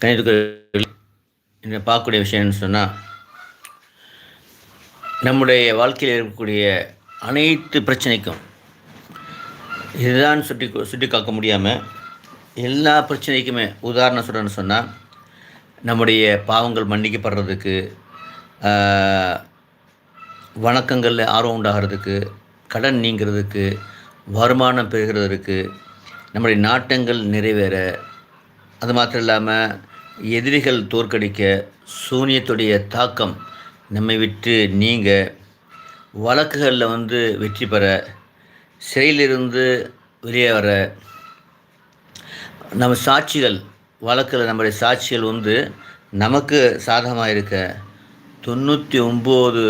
கணிதக்குரிய பார்க்கக்கூடிய விஷயம்னு சொன்னால் நம்முடைய வாழ்க்கையில் இருக்கக்கூடிய அனைத்து பிரச்சனைக்கும் இதுதான் சுட்டி சுட்டி காக்க முடியாமல் எல்லா பிரச்சனைக்குமே உதாரணம் சொல்கிறேன்னு சொன்னால் நம்முடைய பாவங்கள் மன்னிக்கப்படுறதுக்கு வணக்கங்களில் ஆர்வம் உண்டாகிறதுக்கு கடன் நீங்கிறதுக்கு வருமானம் பெறுகிறதுக்கு நம்முடைய நாட்டங்கள் நிறைவேற அது மாத்திரம் இல்லாமல் எதிரிகள் தோற்கடிக்க சூனியத்துடைய தாக்கம் நம்மை விட்டு நீங்க. வழக்குகளில் வந்து வெற்றி பெற சிறையிலிருந்து வெளியே வர. நம்ம சாட்சிகள் வழக்கில் நம்முடைய சாட்சிகள் வந்து நமக்கு சாதகமாக இருக்க தொண்ணூற்றி ஒம்பது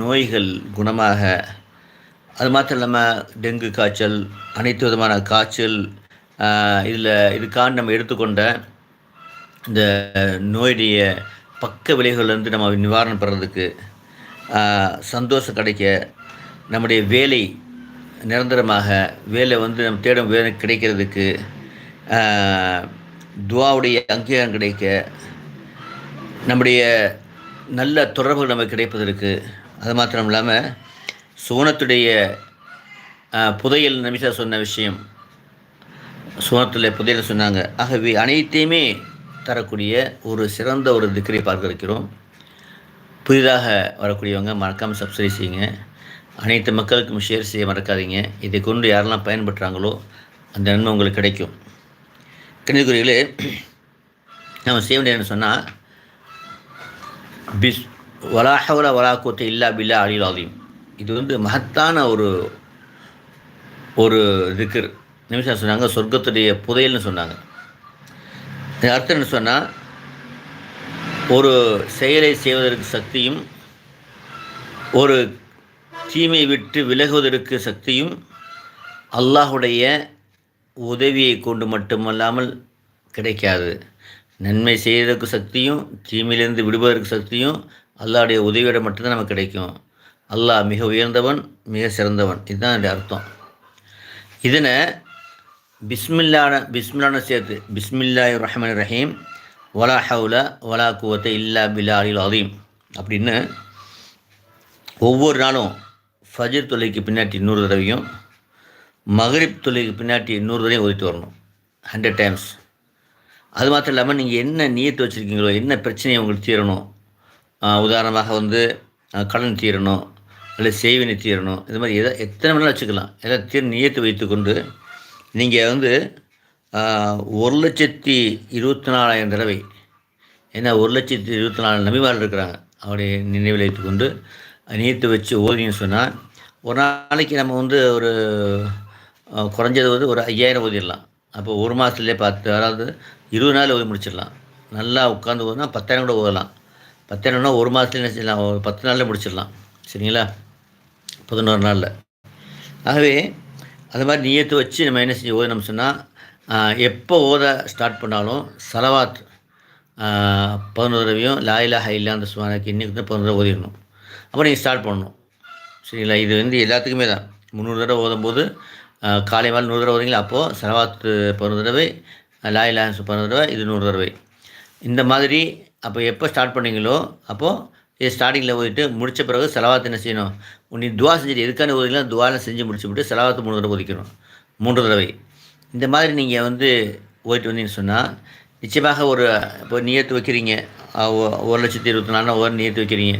நோய்கள் குணமாக. அது மாத்திரம் இல்லாமல் டெங்கு காய்ச்சல் அனைத்து விதமான காய்ச்சல் இதில் இதுக்காக நம்ம எடுத்துக்கொண்ட இந்த நோயுடைய பக்க விளைவுகள்லேருந்து நம்ம நிவாரணம் பெறதுக்கு சந்தோஷம் கிடைக்க நம்முடைய வேலை நிரந்தரமாக வேலை வந்து நம்ம தேடும் வேலை கிடைக்கிறதுக்கு துவாவுடைய அங்கீகாரம் கிடைக்க நம்முடைய நல்ல தொடர்புகள் நமக்கு கிடைப்பதற்கு அது மாத்திரம் இல்லாமல் சோனத்துடைய புதையல் நமிஷா சொன்ன விஷயம் சோனத்தில் புதையல் சொன்னாங்க. ஆகவே அனைத்தையுமே தரக்கூடிய ஒரு சிறந்த ஒரு திக்கரை பார்க்க இருக்கிறோம் புதிதாக வரக்கூடியவங்க மறக்காமல் சப்ஸ்கிரைப் செய்யுங்க. அனைத்து மக்களுக்கும் ஷேர் செய்ய மறக்காதீங்க. இதை கொண்டு யாரெல்லாம் பயன்படுறாங்களோ அந்த நன்மை உங்களுக்கு கிடைக்கும். கணிதக்குறிகளே நம்ம செய்ய வேண்டியதுன்னு சொன்னால் பிஸ் வலாஹவல வலாக்கோத்தை இல்லா பில்லா அலிலாதையும் இது வந்து மகத்தான ஒரு ஒரு திக்கர். நிமிஷம் சொன்னாங்க சொர்க்கத்துடைய புதையல்னு சொன்னாங்க. அர்த்தம் என்ன சொன்னால் ஒரு செயலை செய்வதற்கு சக்தியும் ஒரு தீமை விட்டு விலகுவதற்கு சக்தியும் அல்லாஹுடைய உதவியை கொண்டு மட்டுமல்லாமல் கிடைக்காது. நன்மை செய்வதற்கு சக்தியும் தீமையிலிருந்து விடுவதற்கு சக்தியும் அல்லாவுடைய உதவியோட மட்டும்தான் நமக்கு கிடைக்கும். அல்லாஹ் மிக உயர்ந்தவன் மிக சிறந்தவன். இதுதான் என்னுடைய அர்த்தம். இதனை பிஸ்மில்லான பிஸ்மில்லான சேர்த்து பிஸ்மில்லாய் ரஹ்மன் ரஹீம் வலா ஹவுல வலா குவத்தை இல்லா பிலாலில் அதீம் அப்படின்னு ஒவ்வொரு நாளும் ஃபஜர் தொலைக்கு பின்னாடி நூறு தடவையும் மகரிப் தொலைக்கு பின்னாடி நூறு தடவையும் ஒதுக்கிட்டு வரணும். ஹண்ட்ரட் டைம்ஸ் அது மாத்திரம் இல்லாமல் நீங்கள் என்ன நீயத்து வச்சுருக்கீங்களோ என்ன பிரச்சனையை உங்களுக்கு தீரணும் உதாரணமாக வந்து கடன் தீரணும் இல்லை செய்வினை தீரணும் இது மாதிரி எதை எத்தனை மணி வச்சுக்கலாம். எதாவது தீர் நீயத்து வைத்துக்கொண்டு நீங்கள் வந்து ஒரு லட்சத்தி இருபத்தி நாலாயிரம் தடவை ஏன்னா ஒரு லட்சத்தி இருபத்தி நாலு நபிமார்கள் இருக்கிறாங்க அவருடைய நினைவில் வைத்துக்கொண்டு நீத்து வச்சு ஓதின்னு சொன்னால் ஒரு நாளைக்கு நம்ம வந்து ஒரு குறைஞ்சது வந்து ஒரு ஐயாயிரம் ஓதிடலாம். அப்போ ஒரு மாதத்துலேயே பார்த்து அதாவது இருபது நாள் ஓதி முடிச்சிடலாம். நல்லா உட்காந்து ஓதுனா பத்தாயிரம் கூட ஓதலாம். பத்தாயிரம்னா ஒரு மாதத்துல என்ன செய்யலாம்? ஒரு பத்து நாளில் முடிச்சிடலாம். சரிங்களா? பதினோரு நாளில். ஆகவே அது மாதிரி நீயத்து வச்சு நம்ம என்ன செஞ்சு ஓதணும் சொன்னால் எப்போ ஓத ஸ்டார்ட் பண்ணாலும் சலவாத் பதினோரு தடவையும் லாயிலா ஹைலா அந்த சுவானுக்கு இன்றைக்கி தான் பதினோரு தடவை ஓதிடணும். அப்போ நீங்கள் ஸ்டார்ட் பண்ணணும். சரிங்களா? இது வந்து எல்லாத்துக்குமே தான். முந்நூறு தடவை ஓதும்போது காலை மேலே நூறு தடவை ஓதுங்களா அப்போது சலவாத்து பதினொரு தடவை லாயிலா பதினொரு தடவை இது நூறு தடவை. இந்த மாதிரி அப்போ எப்போ ஸ்டார்ட் பண்ணீங்களோ அப்போது இது ஸ்டார்டிங்கில் ஓதிட்டு முடித்த பிறகு செலவாத்து என்ன செய்யணும்? நீ துவா செஞ்சுட்டு எதுக்கான ஓதிக்கலாம் துவாலாம் செஞ்சு முடிச்சு விட்டு செலவாத்து மூணு தடவை ஒதுக்கணும் மூன்று தடவை. இந்த மாதிரி நீங்கள் வந்து ஓதிட்டு வந்தீங்கன்னு சொன்னால் நிச்சயமாக ஒரு இப்போ நியத்து வைக்கிறீங்க. ஒரு லட்சத்தி இருபத்தி நாலு ஒரு நியத்து வைக்கிறீங்க.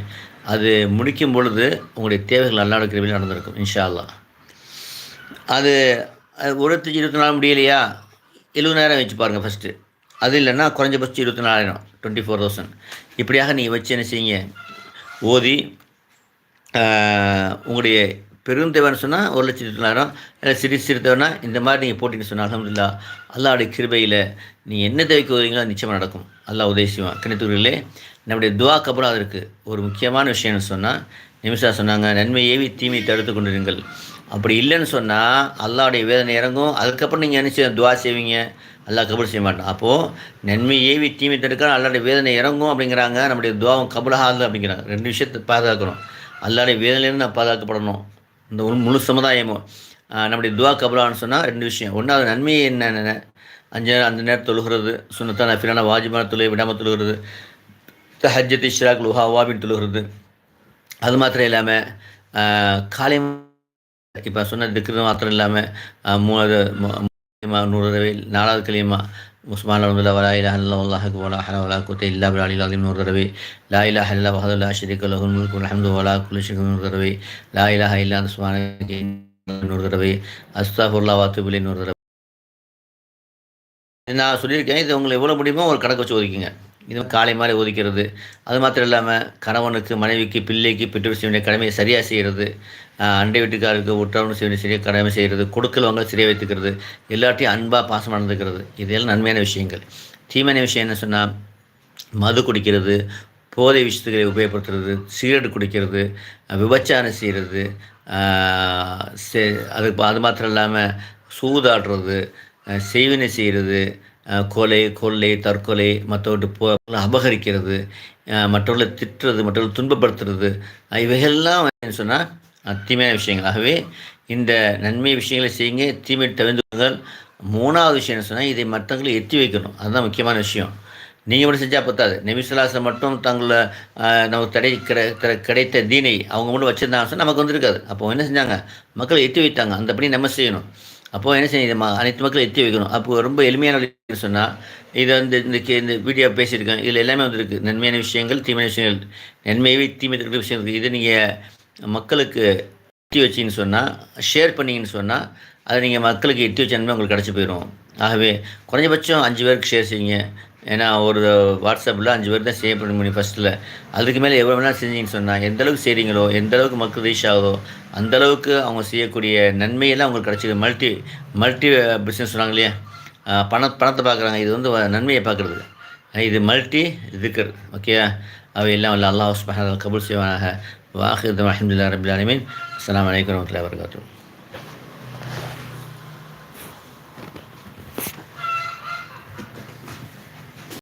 அது முடிக்கும் பொழுது உங்களுடைய தேவைகள் நல்லா இருக்கிற நடந்திருக்கும் இன்ஷா அல்லா அது ஒரு லட்சத்தி இருபத்தி நாலு முடியலையா? எழுபதாயிரம் வச்சு பாருங்கள் ஃபஸ்ட்டு அது இல்லைன்னா குறைஞ்சபட்சம் இருபத்தி நாலாயிரம் டுவெண்ட்டி ஃபோர் தௌசண்ட் இப்படியாக நீங்கள் வச்சு என்ன செய்யுங்க? ஓதி உங்களுடைய பெரும் தேவைன்னு சொன்னால் ஒரு லட்சத்தி தொள்ளாயிரம் இல்லை சிறு சிறு தேவைன்னா இந்த மாதிரி நீங்கள் போட்டிங்கன்னு சொன்னால் அலமதுல்லா அல்லாவுடைய கிருபையில் நீங்கள் என்ன தேவைக்கு வருவீங்களோ நிச்சயமாக நடக்கும். அல்லா உதவி செய்வான். கிணத்துறையிலே நம்முடைய துவா கபலம் இருக்குது ஒரு முக்கியமான விஷயம்னு சொன்னால் நிமிஷா சொன்னாங்க நன்மை ஏவி தீமை தடுத்து கொண்டிருங்கள். அப்படி இல்லைன்னு சொன்னால் அல்லாவுடைய வேதனை இறங்கும். அதுக்கப்புறம் நீங்கள் என்ன செய்ய துவா செய்வீங்க. அல்லா கபுல் செய்ய மாட்டான். அப்போது நன்மை ஏவி தீமை தடுக்க அல்லாடைய வேதனை இறங்கும் அப்படிங்கிறாங்க. நம்முடைய துவாவும் கபுலாகாது அப்படிங்கிறாங்க. ரெண்டு விஷயத்தை பாதுகாக்கணும். அல்லாடைய வேதனையிலேருந்து நான் பாதுகாக்கப்படணும். இந்த முழு சமுதாயமும். நம்முடைய துவா கபலான்னு சொன்னால் ரெண்டு விஷயம். ஒன்றாவது நன்மை என்ன அஞ்சு நேரம் அந்த நேரம் தொழுகிறது. சுனத்தான ஃபிரான வாஜிமான தொழுகை விடாமல் தொழுகிறது. தஹஜத் இஷ்ராக் லுஹா வாபின் தொழுகிறது. அது மாத்திரம் இல்லாமல் காலை இப்போ சொன்ன திக்ரு மாத்திரம் இல்லாமல் மூணாவது நூறு தடவை நாலாவது கலியமா உஸ்மான் அலமதுல்லா வலா இலா அல்லா அல்லாஹுக்கு வலா ஹலா வலா குத்த இல்லா பில் அலி அலிம் நூறு தடவை லா இலா ஹல்லா வஹதுல்லா ஷரீக் அலஹுல் முல்கு அல்ஹம்து வலா குலிஷிக் ஷைஇன் நூறு தடவை லா இலாஹ இல்லா அந்த சுப்ஹானக நூறு தடவை அஸ்தாஃபுல்லா வாத்துபிலி நூறு தடவை நான் சொல்லியிருக்கேன் இது உங்களுக்கு எவ்வளோ முடியுமோ ஒரு கணக்கு வச்சு ஒதுக்கிங்க. இது காலை மாதிரி ஒதுக்கிறது அது மாத்திரம் இல்லாமல் கணவனுக்கு மனைவிக்கு பிள்ளைக்கு பெற்றோர் செய்ய வேண்டிய கடமையை சரியாக செய்கிறது அண்டை வீட்டுக்காருக்கு உற்றவன் செய்ய வேண்டிய சரியாக கடமை செய்கிறது கொடுக்கல் வாங்க சரியாக வைத்துக்கிறது எல்லாத்தையும் அன்பாக பாசம் நடந்துக்கிறது இதெல்லாம் நன்மையான விஷயங்கள். தீமையான விஷயம் என்ன சொன்னால் மது குடிக்கிறது போதை விஷயத்துக்களை உபயோகப்படுத்துறது சிகரெட் குடிக்கிறது விபச்சாரம் செய்கிறது அது அது மாத்திரம் இல்லாமல் சூதாடுறது செய்வினை செய்கிறது கொலை கொள்ளை தற்கொலை மற்றவர்கிட்ட போ அபகரிக்கிறது மற்றவர்களை திட்டுறது மற்றவர்களை துன்பப்படுத்துறது இவைகள்லாம் சொன்னால் தீமையான விஷயங்கள். ஆகவே இந்த நன்மை விஷயங்களை செய்யுங்க தீமை தவிர்த்து மூணாவது விஷயம் என்ன சொன்னால் இதை மற்றவங்களை எத்தி வைக்கணும். அதுதான் முக்கியமான விஷயம். நீங்கள் மட்டும் செஞ்சால் பத்தாது நெமிசலாசம் மட்டும் தங்களை நமக்கு தடை கிடை கிடைத்த தீனை அவங்க மட்டும் வச்சுருந்தாங்க சொன்னால் நமக்கு வந்திருக்காது. அப்போ என்ன செஞ்சாங்க? மக்களை எத்தி வைத்தாங்க. அந்தபடி நம்ம செய்யணும். அப்போது என்ன செய்யணும் அனைத்து மக்களும் எத்தி வைக்கணும். அப்போது ரொம்ப எளிமையான சொன்னால் இதை வந்து இந்த இந்த வீடியோ பேசியிருக்கேன். இதில் எல்லாமே வந்துருக்கு. நன்மையான விஷயங்கள் தீமையான விஷயங்கள். நன்மையவே தீமை இருக்கிற விஷயம் இருக்குது இது நீங்கள் மக்களுக்கு எத்தி வச்சின்னு சொன்னால் ஷேர் பண்ணிங்கன்னு சொன்னால் அதை நீங்கள் மக்களுக்கு எத்தி வச்ச நன்மை உங்களுக்கு கிடச்சி போயிடும் ஆகவே குறைஞ்சபட்சம் அஞ்சு பேருக்கு ஷேர் செய்யுங்க. ஏன்னா ஒரு வாட்ஸ்அப்பில் அஞ்சு பேர் தான் சேவ் பண்ண முடியும் ஃபஸ்ட்டில் அதுக்கு மேலே எவ்வளோ வேணால் செஞ்சீங்கன்னு சொன்னால் எந்த அளவுக்கு செய்கிறீங்களோ எந்த அளவுக்கு மக்கள் ரீச் ஆகுதோ அந்தளவுக்கு அவங்க செய்யக்கூடிய நன்மையெல்லாம் அவங்களுக்கு கிடச்சிது. மல்டி மல்டி பிஸ்னஸ் சொன்னாங்க இல்லையா? பண பணத்தை பார்க்குறாங்க. இது வந்து நன்மையை பார்க்குறது இது மல்டி இதுக்கர் ஓகே அவை எல்லாம் இல்லை அல்லாஹ் கபுல் செய்வானாக. வாஹித் அஹமதுல்லா ரபில் அலமின் அஸ்லாம் வலைக்கம் வரமத்துல வரகாத்தூர்